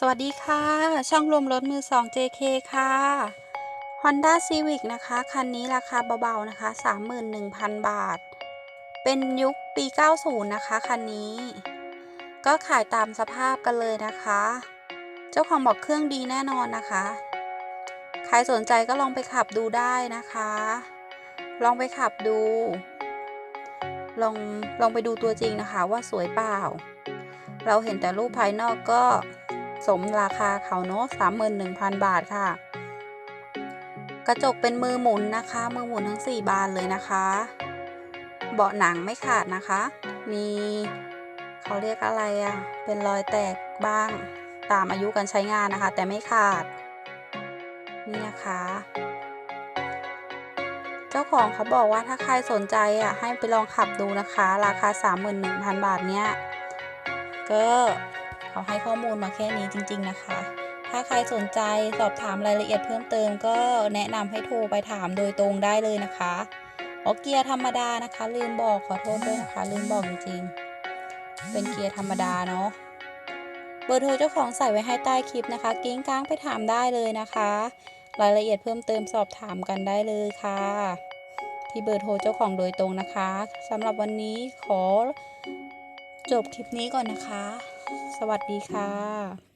สวัสดีค่ะ ช่องรวมรถมือ 2 JK ค่ะ Honda Civic นะคะ คันนี้ราคาเบาๆนะคะ 31,000 บาท เป็นยุคปี 90 นะคะ คันนี้ ก็ขายตามสภาพกันเลยนะคะ เจ้าของบอกเครื่องดีแน่นอนนะคะ ใครสนใจก็ลองไปขับดูได้นะคะ ลองไปขับดู ลองลองไปดูตัวจริงนะคะว่าสวยเปล่า เราเห็นแต่รูปภายนอกก็ สมราคาเขาเนาะสามหมื่นหนึ่งพันบาทค่ะ กระจกเป็นมือหมุนนะคะ มือหมุนทั้ง 4 บานเลยนะคะ เบาะหนังไม่ขาดนะคะ มีเขาเรียกอะไรอะ่ะ เป็นรอยแตกบ้างตามอายุการใช้งานนะคะ แต่ไม่ขาด นี่นะคะ เจ้าของเขาบอกว่าถ้าใครสนใจอะให้ไปลองขับดูนะคะ ราคา 31,000 บาทเนี้ยก็ เขาให้ข้อมูลมาแค่นี้จริง ๆ นะคะ ถ้าใครสนใจสอบถามรายละเอียดเพิ่มเติมก็แนะนำให้โทรไปถามโดยตรงได้เลยนะคะอ๋อเกียร์ธรรมดานะคะ ลืมบอกขอโทษด้วยนะคะ ลืมบอกจริงๆ เป็นเกียร์ธรรมดาเนาะเบอร์โทรเจ้าของใส่ไว้ให้ใต้คลิปนะคะ กิ้งก้างไปถามได้เลยนะคะ รายละเอียดเพิ่มเติมสอบถามกันได้เลยค่ะ ที่เบอร์โทรเจ้าของโดยตรงนะคะสำหรับวันนี้ขอ จบคลิปนี้ก่อนนะคะ สวัสดีค่ะ